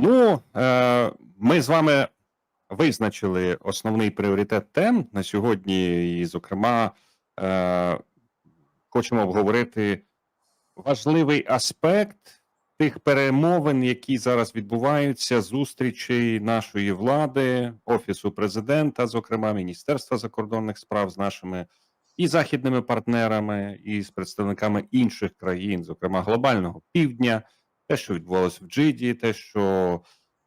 Ну, е, ми з вами визначили основний пріоритет тем на сьогодні, і, зокрема, е, хочемо обговорити важливий аспект тих перемовин, які зараз відбуваються, зустрічей нашої влади, офісу президента, зокрема Міністерства закордонних справ з нашими і західними партнерами, і з представниками інших країн, зокрема глобального півдня, те, що відбувалося в Джиді, те, що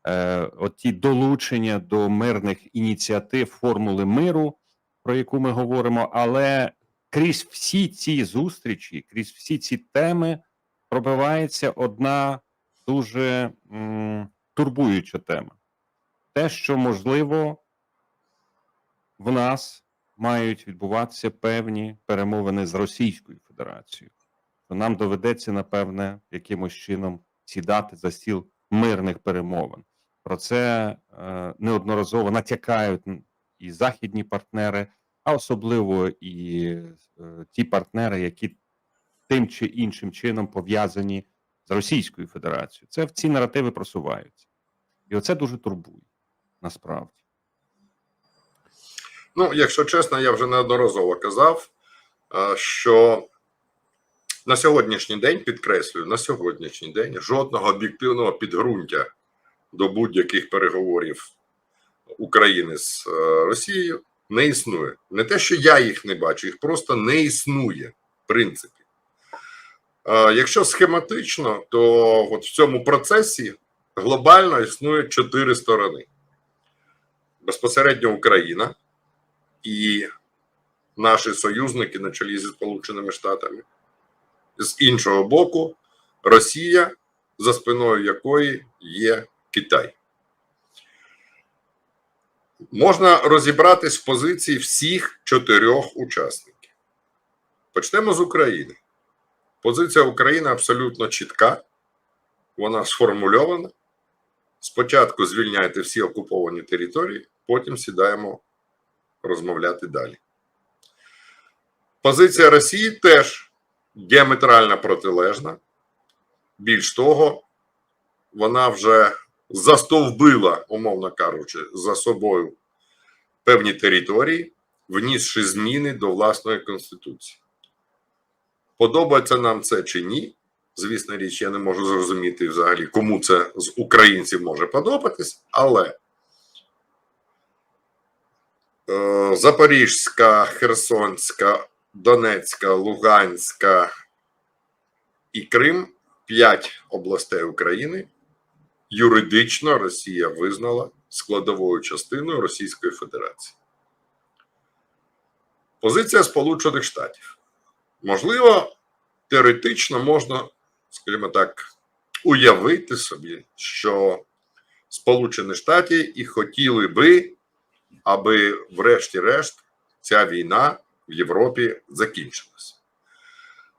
е, от ті долучення до мирних ініціатив формули миру, про яку ми говоримо, але крізь всі ці зустрічі, крізь всі ці теми пробивається одна дуже м, турбуюча тема. Те, що можливо в нас мають відбуватися певні перемовини з Російською Федерацією, то нам доведеться, напевне, якимось чином сідати за стіл мирних перемовин. Про це е, неодноразово натякають і західні партнери, а особливо і е, ті партнери, які тим чи іншим чином пов'язані з Російською Федерацією. Це в ці наративи просуваються. І оце дуже турбує насправді. Ну, якщо чесно, я вже неодноразово казав, е, що на сьогоднішній день, підкреслюю, на сьогоднішній день жодного об'єктивного підґрунтя до будь-яких переговорів України з е, Росією не існує. Не те, що я їх не бачу, їх просто не існує, в принципі. Е, Якщо схематично, то от в цьому процесі глобально існує чотири сторони: безпосередньо Україна і наші союзники на чолі зі Сполученими Штатами. З іншого боку, Росія, за спиною якої є Китай. Можна розібратись в позиції всіх чотирьох учасників. Почнемо з України. Позиція України абсолютно чітка, вона сформульована. Спочатку звільняйте всі окуповані території, потім сідаємо розмовляти далі. Позиція Росії теж діаметрально протилежна. Більш того, вона вже застовбила, умовно кажучи, за собою певні території, внісши зміни до власної конституції. Подобається нам це чи ні? Звісно річ, я не можу зрозуміти взагалі, кому це з українців може подобатись, але Е, Запорізька, Херсонська, Донецька, Луганська і Крим п'ять областей України. Юридично Росія визнала складовою частиною Російської Федерації. Позиція Сполучених Штатів. Можливо, теоретично можна, скажімо так, уявити собі, що Сполучені Штати і хотіли би аби, врешті-решт, ця війна в Європі закінчилася.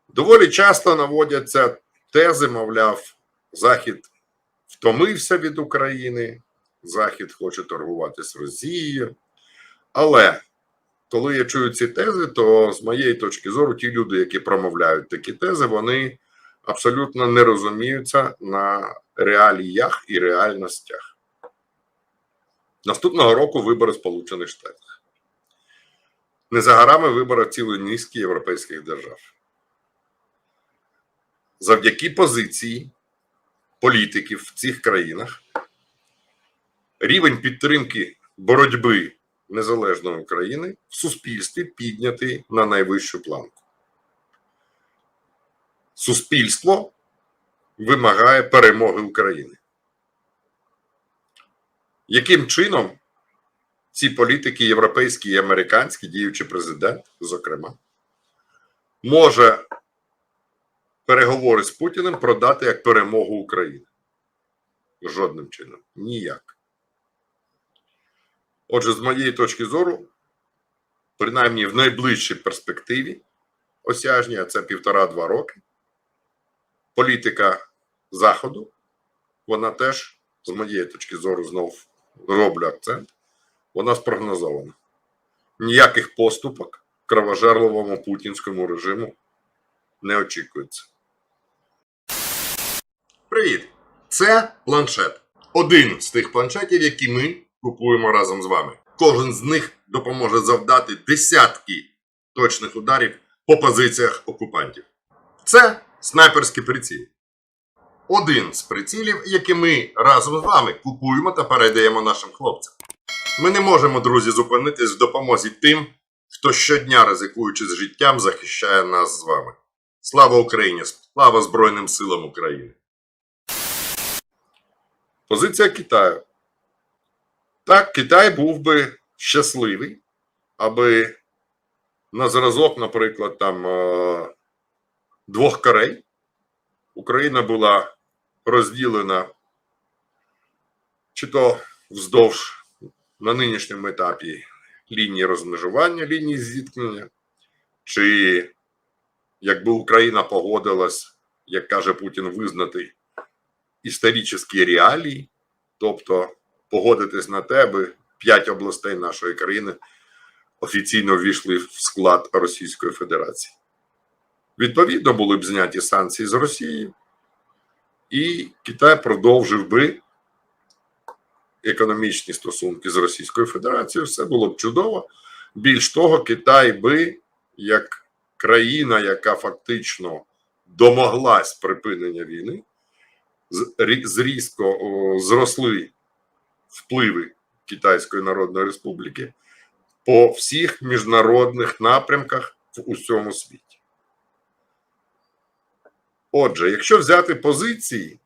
Доволі часто наводяться тези, мовляв, Захід втомився від України, Захід хоче торгувати з Росією. Але коли я чую ці тези, то з моєї точки зору, ті люди, які промовляють такі тези, вони абсолютно не розуміються на реаліях і реальностях. Наступного року вибори Сполучених Штатів. Не за горами вибори цілої низки європейських держав. Завдяки позиції політиків в цих країнах рівень підтримки боротьби незалежної України в суспільстві піднятий на найвищу планку. Суспільство вимагає перемоги України яким чином ці політики, європейські і американські, діючий президент, зокрема, може переговори з Путіним продати як перемогу України? Жодним чином. Ніяк. Отже, з моєї точки зору, принаймні в найближчій перспективі осяжній, а це півтора-два роки, політика Заходу, вона теж, з моєї точки зору, знов роблю акцент, вона спрогнозована. Ніяких поступок кровожерливому путінському режиму не очікується. Привіт! Це планшет. один з тих планшетів, які ми купуємо разом з вами. Кожен з них допоможе завдати десятки точних ударів по позиціях окупантів. Це снайперський приціл. Один з прицілів, які ми разом з вами купуємо та передаємо нашим хлопцям. Ми не можемо, друзі, зупинитись в допомозі тим, хто щодня, ризикуючи з життям, захищає нас з вами. Слава Україні! Слава Збройним силам України! Позиція Китаю. Так, Китай був би щасливий, аби на зразок, наприклад, там е, двох Корей Україна була розділена чи то вздовж на нинішньому етапі лінії розмежування, лінії зіткнення, чи якби Україна погодилась, як каже Путін, визнати історичні реалії, тобто погодитись на те, аби п'ять областей нашої країни офіційно ввійшли в склад Російської Федерації. Відповідно, були б зняті санкції з Росії, і Китай продовжив би економічні стосунки з Російською Федерацією. Все було б чудово. Більш того, Китай би, як країна, яка фактично домоглась припинення війни, з- рі- зрізко зросли впливи Китайської Народної Республіки по всіх міжнародних напрямках в усьому світі. Отже, якщо взяти позиції,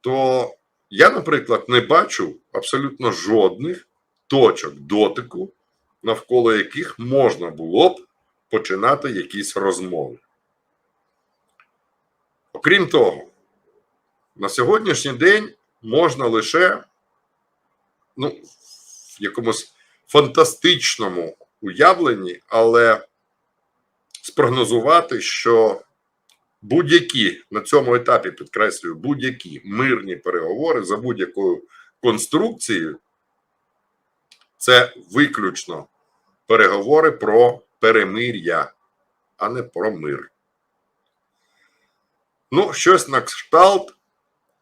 то я, наприклад, не бачу абсолютно жодних точок дотику, навколо яких можна було б починати якісь розмови. Окрім того, на сьогоднішній день можна лише ну, в якомусь фантастичному уявленні, але спрогнозувати, що будь-які на цьому етапі підкреслюю, будь-які мирні переговори за будь-якою конструкцією, це виключно переговори про перемир'я, а не про мир. Ну, щось на кшталт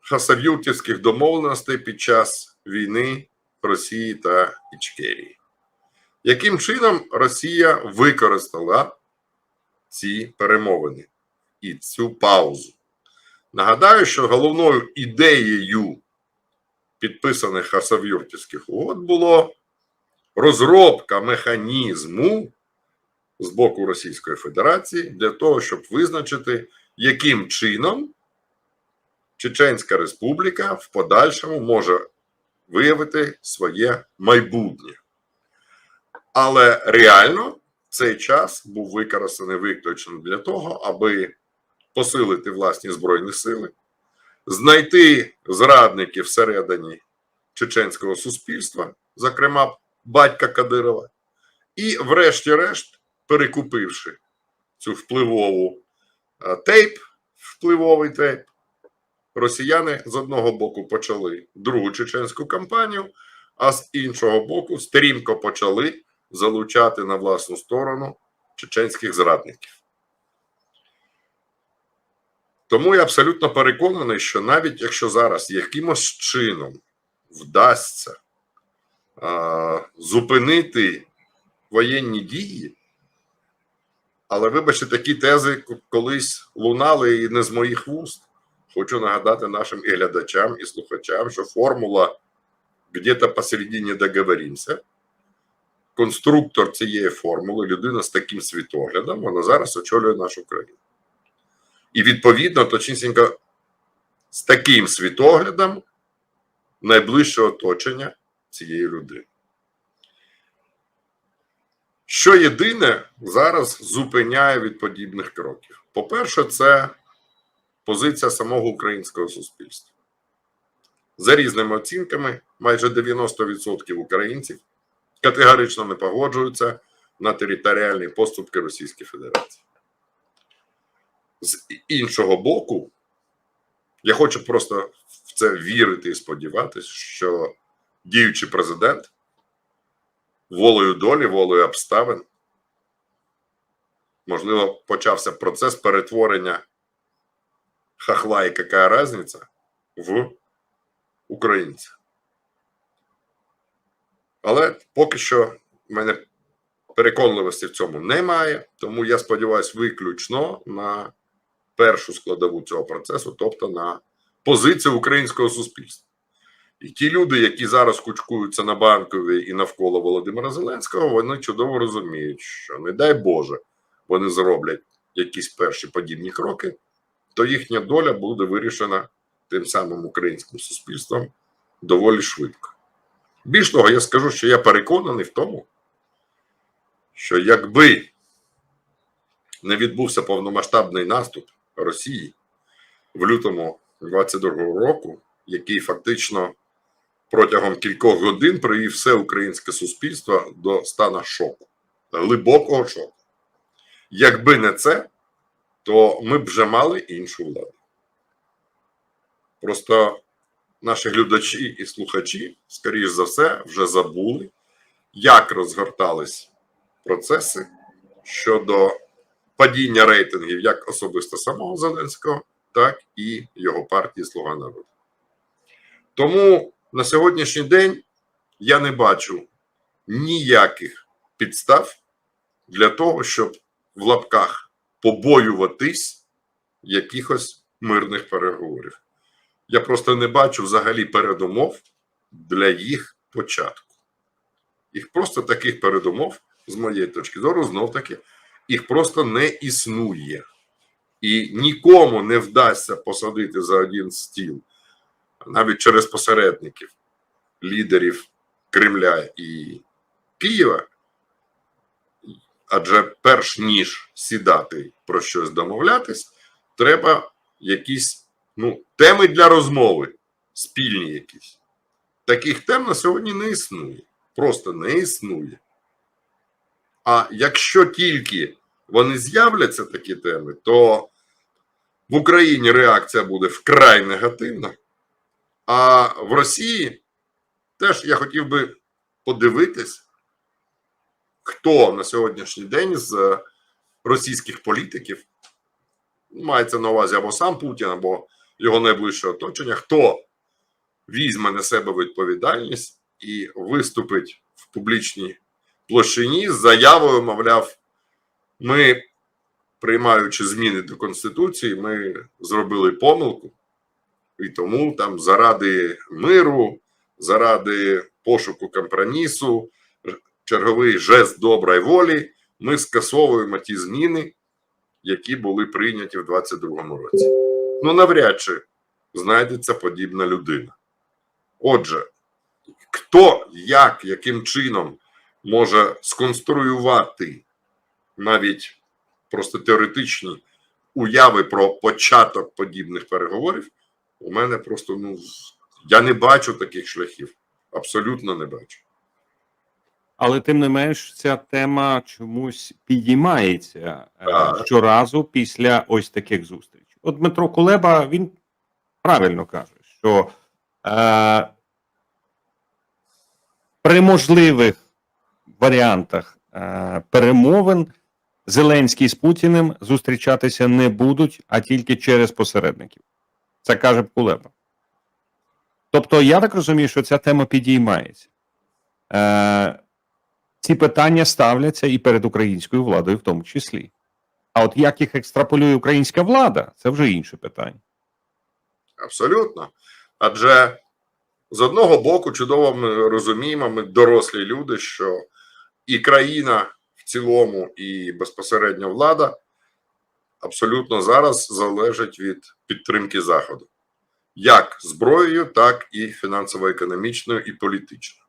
хасавюртівських домовленостей під час війни Росії та Ічкерії. Яким чином Росія використала ці перемовини і цю паузу? Нагадаю, що головною ідеєю підписаних хасавюртівських угод було розробка механізму з боку Російської Федерації для того, щоб визначити, яким чином Чеченська Республіка в подальшому може виявити своє майбутнє. Але реально цей час був використаний виключно для того, аби посилити власні збройні сили, знайти зрадників всередині чеченського суспільства, зокрема батька Кадирова, і, врешті-решт, перекупивши цю впливову е, тейп, впливовий тейп, росіяни з одного боку почали другу чеченську кампанію, а з іншого боку стрімко почали залучати на власну сторону чеченських зрадників. Тому я абсолютно переконаний, що навіть якщо зараз якимось чином вдасться а, зупинити воєнні дії, але вибачте, такі тези колись лунали і не з моїх вуст. Хочу нагадати нашим і глядачам, і слухачам, що формула где-то посередині договоримося. Конструктор цієї формули, людина з таким світоглядом, вона зараз очолює нашу країну. І відповідно, точнісінько, з таким світоглядом найближче оточення цієї людини. Що єдине зараз зупиняє від подібних кроків? По-перше, це позиція самого українського суспільства. За різними оцінками, майже 90% українців категорично не погоджуються на територіальні поступки Російської Федерації. З іншого боку, я хочу просто в це вірити і сподіватися, що діючий президент волею долі, волею обставин, можливо, почався процес перетворення хахла і яка різниця в українця. Але поки що в мене переконливості в цьому немає, тому я сподіваюся виключно на першу складову цього процесу, тобто на позицію українського суспільства. І ті люди, які зараз кучкуються на банковій і навколо Володимира Зеленського, вони чудово розуміють, що не дай Боже, вони зроблять якісь перші подібні кроки, то їхня доля буде вирішена тим самим українським суспільством доволі швидко. Більш того, я скажу, що я переконаний в тому, що якби не відбувся повномасштабний наступ Росії в лютому 22-го року, який фактично протягом кількох годин привів все українське суспільство до стану шоку, глибокого шоку. Якби не це, то ми б вже мали іншу владу. Просто наші глядачі і слухачі, скоріш за все, вже забули, як розгортались процеси щодо падіння рейтингів як особисто самого Зеленського, так і його партії Слуга народу. Тому на сьогоднішній день я не бачу ніяких підстав для того, щоб в лапках побоюватись якихось мирних переговорів. Я просто не бачу взагалі передумов для їх початку. Їх просто таких передумов, з моєї точки зору, знов таки, їх просто не існує. І нікому не вдасться посадити за один стіл, навіть через посередників, лідерів Кремля і Києва. Адже перш ніж сідати про щось домовлятись, треба якісь ну, теми для розмови, спільні якісь. Таких тем на сьогодні не існує. Просто не існує. А якщо тільки вони з'являться, такі теми, то в Україні реакція буде вкрай негативна. А в Росії теж я хотів би подивитись, хто на сьогоднішній день з російських політиків, мається на увазі або сам Путін, або його найближче оточення, хто візьме на себе відповідальність і виступить в публічній площині з заявою, мовляв, ми, приймаючи зміни до Конституції, ми зробили помилку, і тому там заради миру, заради пошуку компромісу, черговий жест доброї волі, ми скасовуємо ті зміни, які були прийняті в 2022 році. Ну, навряд чи знайдеться подібна людина. Отже, хто, як, яким чином може сконструювати навіть просто теоретичні уяви про початок подібних переговорів, у мене просто ну я не бачу таких шляхів. Абсолютно не бачу. Але тим не менш, ця тема чомусь підіймається е, Так. щоразу після ось таких зустрічей. От Дмитро Кулеба він правильно каже, що е, при можливих варіантах е, перемовин Зеленський з Путіним зустрічатися не будуть, а тільки через посередників. Це каже Кулеба. Тобто, я так розумію, що ця тема підіймається. Е, ці питання ставляться і перед українською владою, в тому числі. А от як їх екстраполює українська влада, це вже інше питання. Абсолютно. Адже з одного боку, чудово ми розуміємо, ми дорослі люди, що і країна в цілому, і безпосередньо влада абсолютно зараз залежить від підтримки Заходу, як зброєю, так і фінансово-економічною, і політичною.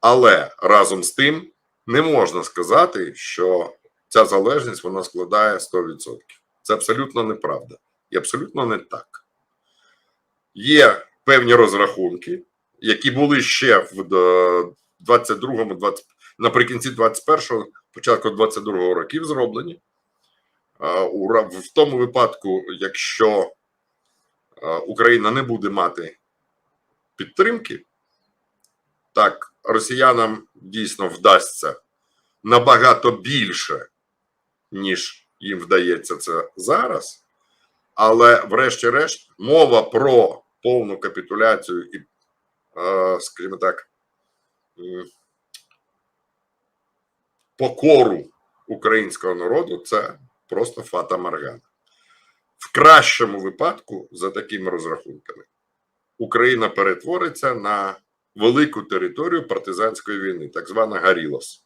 Але разом з тим не можна сказати, що ця залежність вона складає 100%. Це абсолютно неправда і абсолютно не так. Є певні розрахунки, які були ще в 22-му, 20, наприкінці 21-го, початку 22-го років зроблені. В тому випадку, якщо Україна не буде мати підтримки, так, росіянам дійсно вдасться набагато більше, ніж їм вдається це зараз. Але, врешті-решт, мова про повну капітуляцію і, скажімо так, покору українського народу це просто фата Маргана. В кращому випадку, за такими розрахунками, Україна перетвориться на велику територію партизанської війни, так звана Гарілос,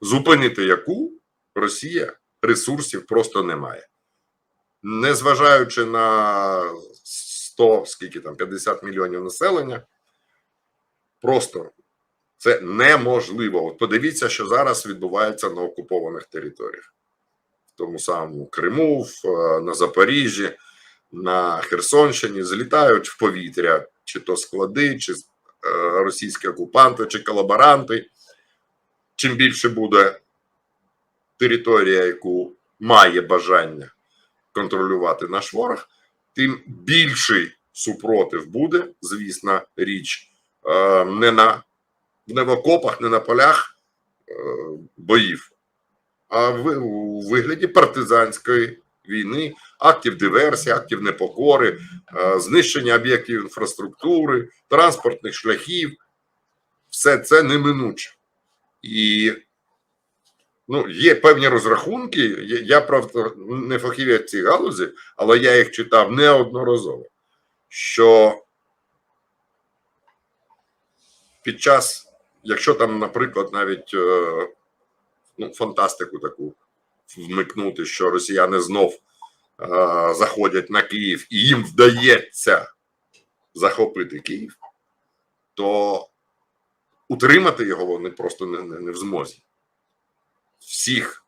зупинити яку Росія ресурсів просто не має. Незважаючи на 100, скільки там 50 мільйонів населення, просто це неможливо. От подивіться, що зараз відбувається на окупованих територіях, в тому самому Криму, е, на Запоріжжі, на Херсонщині злітають в повітря, чи то склади, чи е, російські окупанти, чи колаборанти. Чим більше буде територія, яку має бажання контролювати наш ворог, тим більший супротив буде, звісно, річ е, не на не в окопах, не на полях е, боїв, а у вигляді партизанської війни, актів диверсії, актів непокори, е, знищення об'єктів інфраструктури, транспортних шляхів. Все це неминуче. І ну, є певні розрахунки. Я, правда, не фахівець цій галузі, але я їх читав неодноразово. Що під час, якщо там, наприклад, навіть е, ну, фантастику таку вмикнути, що росіяни знов е, заходять на Київ і їм вдається захопити Київ, то утримати його вони просто не, не, не в змозі. Всіх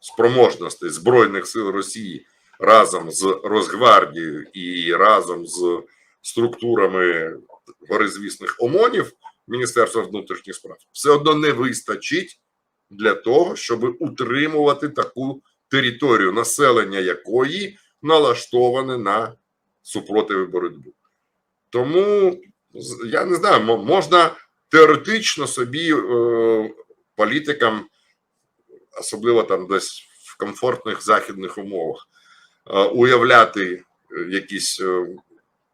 спроможностей Збройних сил Росії разом з Росгвардією і разом з структурами горизвісних ОМОНів Міністерства внутрішніх справ все одно не вистачить для того, щоб утримувати таку територію, населення якої налаштоване на супротив і боротьбу. Тому я не знаю, можна теоретично собі е, політикам, особливо там десь в комфортних західних умовах, е, уявляти якісь е,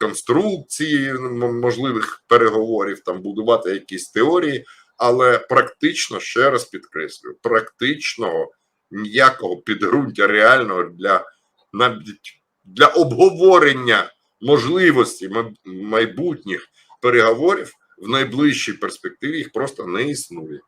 конструкції можливих переговорів, там будувати якісь теорії, але практично ще раз підкреслюю, практичного ніякого підґрунтя реального для навіть для обговорення можливості майбутніх переговорів в найближчій перспективі їх просто не існує.